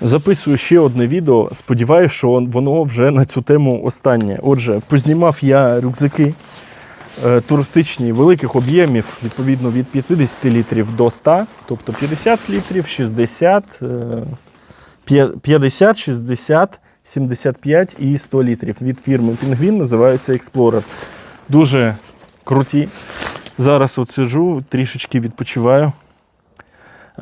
Записую ще одне відео. Сподіваюся, що воно вже на цю тему останнє. Отже, познімав я рюкзаки е, туристичні великих об'ємів, відповідно від 50 літрів до 100, тобто 50 літрів, 60, е, 50, 60, 75 і 100 літрів. Від фірми Пінгвін називаються Explorer. Дуже круті. Зараз от сиджу, трішечки відпочиваю.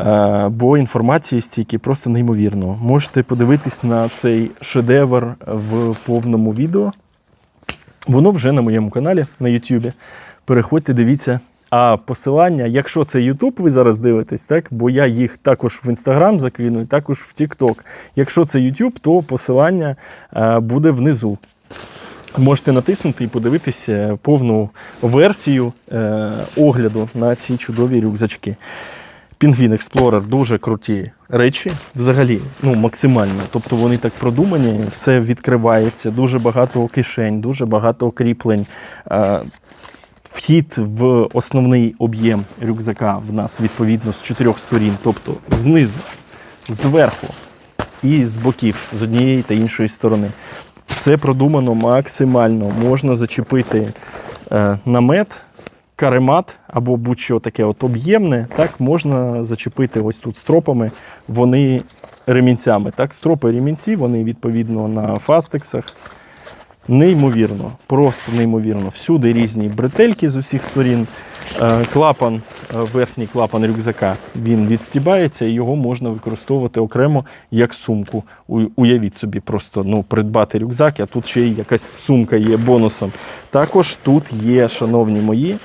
Е, Бо інформації стільки просто неймовірно. Можете подивитись на цей шедевр в повному відео. Воно вже на моєму каналі на YouTube. Переходьте, дивіться. А посилання, якщо це YouTube, ви зараз дивитесь, так? бо я їх також в Instagram закину, і також в TikTok. Якщо це YouTube, то посилання е, буде внизу. Можете натиснути і подивитися повну версію е, огляду на ці чудові рюкзачки. Пінгвін Explorer дуже круті речі, взагалі, ну максимально. Тобто вони так продумані, все відкривається, дуже багато кишень, дуже багато кріплень. Е, Вхід в основний об'єм рюкзака в нас відповідно з чотирьох сторін, тобто знизу, зверху і з боків, з однієї та іншої сторони. Все продумано максимально. Можна зачепити е, намет, каремат або будь-що таке от об'ємне. Так, можна зачепити ось тут стропами, вони ремінцями. Так, стропи ремінці, вони відповідно на фастексах. Неймовірно, просто неймовірно. Всюди різні бретельки з усіх сторін. Е, Клапан, е, верхній клапан рюкзака, він відстібається і його можна використовувати окремо як сумку. Уявіть собі, просто ну, придбати рюкзак, а тут ще й якась сумка є бонусом. Також тут є, шановні мої,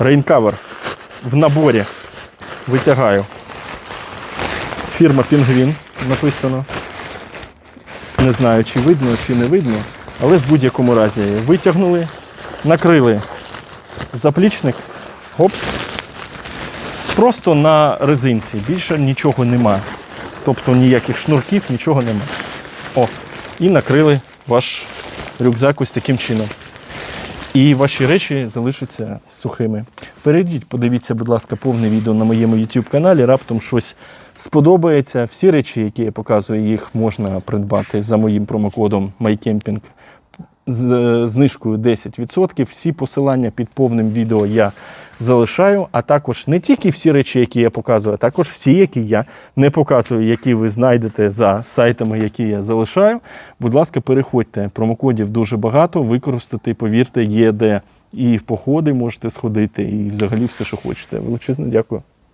рейнкавер в наборі. Витягаю. Фірма Пінгвін написано. Не знаю, чи видно, чи не видно, але в будь-якому разі витягнули, накрили заплічник, опс, просто на резинці. Більше нічого нема. Тобто ніяких шнурків, нічого нема. О, і накрили ваш рюкзак ось таким чином. І ваші речі залишаться сухими. Перейдіть, подивіться, будь ласка, повне відео на моєму YouTube каналі. Раптом щось сподобається. Всі речі, які я показую, їх можна придбати за моїм промокодом MyCamping з знижкою 10%. Всі посилання під повним відео я залишаю. А також не тільки всі речі, які я показую, а також всі, які я не показую, які ви знайдете за сайтами, які я залишаю. Будь ласка, переходьте. Промокодів дуже багато. Використати, повірте, є де. І в походи можете сходити, і взагалі все, що хочете. Величезне дякую.